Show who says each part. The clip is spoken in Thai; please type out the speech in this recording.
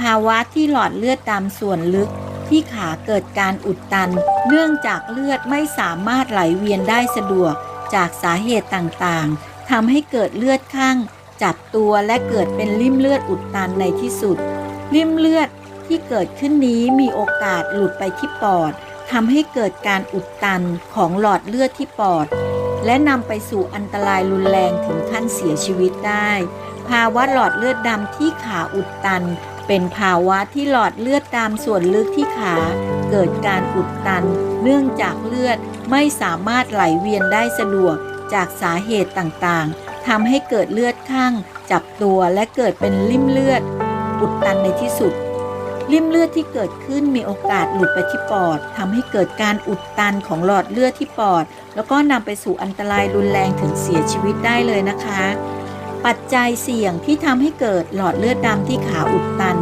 Speaker 1: ภาวะที่หลอดเลือดดำส่วนลึกที่ขาเกิดการอุดตัน เนื่องจากเลือดไม่สามารถไหลเวียนได้สะดวกจากสาเหตุต่างๆทำให้เกิดเลือดข้างจับตัวและเกิดเป็นริ่มเลือดอุดตันในที่สุด ริ่มเลือดที่เกิดขึ้นนี้มีโอกาสหลุดไปที่ปอดทำให้เกิดการอุดตันของหลอดเลือดที่ปอด และนำไปสู่อันตรายรุนแรงถึงขั้นเสียชีวิตได้ ภาวะหลอดเลือดดำที่ขาอุดตัน เป็นภาวะที่หลอดเลือดดำส่วนลึกที่ขา เกิดการอุดตัน เนื่องจากเลือดไม่สามารถไหลเวียนได้สะดวกจากสาเหตุต่างๆทำให้เกิดเลือดข้างจับตัวและเกิดเป็นริ่มเลือด อุดตันในที่สุด ริ่มเลือดที่เกิดขึ้นมีโอกาสหลุดไปที่ปอดทำให้เกิดการอุดตันของหลอดเลือดที่ปอด แล้วก็นำไปสู่อันตรายรุนแรงถึงเสียชีวิตได้เลยนะคะ ปัจจัยเสี่ยงที่ทำให้เกิดหลอดเลือดดำที่ขาอุดตัน